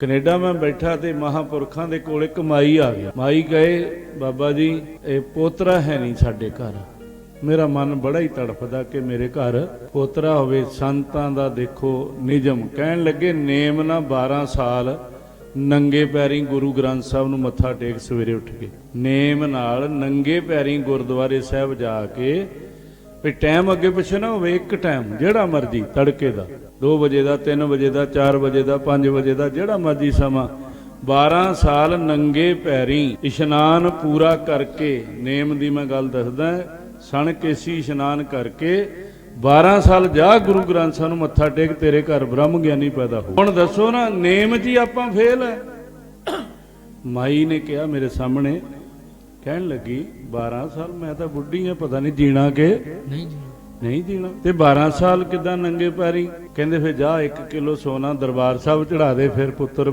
Canada ਮੈਂ ਬੈਠਾ ਤੇ ਮਹਾਪੁਰਖਾਂ ਦੇ ਕੋਲ ਇੱਕ ਮਾਈ ਆ ਗਿਆ। ਮਾਈ ਕਹੇ, ਬਾਬਾ ਜੀ, ਇਹ ਪੋਤਰਾ ਹੈ ਨਹੀਂ ਸਾਡੇ ਘਰ। ਮੇਰਾ ਮਨ ਬੜਾ ਹੀ ਤੜਫਦਾ ਕਿ ਮੇਰੇ ਘਰ ਪੋਤਰਾ ਹੋਵੇ। ਸੰਤਾਂ ਦਾ ਦੇਖੋ ਨਿਜਮ ਕਹਿਣ ਲੱਗੇ, ਨੇਮ ਨਾ 12 ਸਾਲ। ਨੰਗੇ ਪੈਰੀਂ ਗੁਰੂ ਗ੍ਰੰਥ ਸਾਹਿਬ ਨੂੰ ਮੱਥਾ ਟੇਕ ਸਵੇਰੇ ਉੱਠ ਕੇ। ਨੇਮ ਨਾਲ ਨੰਗੇ ਪੈਰੀਂ ਗੁਰਦੁਆਰੇ ਸਾਹਿਬ ਜਾ ਕੇ ਵੀ ਟਾਈਮ ਅੱਗੇ ਪਿੱਛੇ ਨਾ ਹੋਵੇ, ਇੱਕ ਟਾਈਮ, ਜਿਹੜਾ ਮਰਜ਼ੀ, ਤੜਕੇ ਦਾ। 2 ਵਜੇ ਦਾ 3 ਵਜੇ ਦਾ 4 ਵਜੇ ਦਾ 5 ਵਜੇ ਦਾ, ਜਿਹੜਾ ਮਰਜ਼ੀ ਸਮਾਂ। 12 ਸਾਲ ਨੰਗੇ ਪੈਰੀਂ ਇਸ਼ਨਾਨ ਪੂਰਾ ਕਰਕੇ, ਨੇਮ ਦੀ ਮੈਂ ਗੱਲ ਦੱਸਦਾ ਸਣ ਕੇਸੀ ਇਸ਼ਨਾਨ ਕਰਕੇ 12 ਸਾਲ ਜਾ ਗੁਰੂ ਗ੍ਰੰਥ ਸਾਹਿਬ ਨੂੰ ਮੱਥਾ ਟੇਕ, ਤੇਰੇ ਘਰ ਬ੍ਰਹਮ ਗਿਆਨੀ ਪੈਦਾ ਹੋ। ਹੁਣ ਦੱਸੋ ਨਾ, ਨੇਮ ਜੀ ਆਪਾਂ ਫੇਲ ਹੈ। ਮਾਈ ਨੇ ਕਿਹਾ ਮੇਰੇ ਸਾਹਮਣੇ ਕਹਿਣ ਲੱਗੀ 12 ਸਾਲ ਮੈਂ ਤਾਂ ਬੁੱਢੀ ਆ ਪਤਾ ਨਹੀਂ ਜੀਣਾ ਕਿ ਨਹੀਂ ਜੀ ਨਹੀਂ ਜੀਣਾ। ਤੇ 12 ਸਾਲ ਕਿਦਾਂ ਨੰਗੇ ਪੈਰੀ? ਕਹਿੰਦੇ ਫਿਰ ਜਾ 1 ਕਿਲੋ ਸੋਨਾ ਦਰਬਾਰ ਸਾਹਿਬ ਚੜਾ ਦੇ ਫਿਰ ਪੁੱਤਰ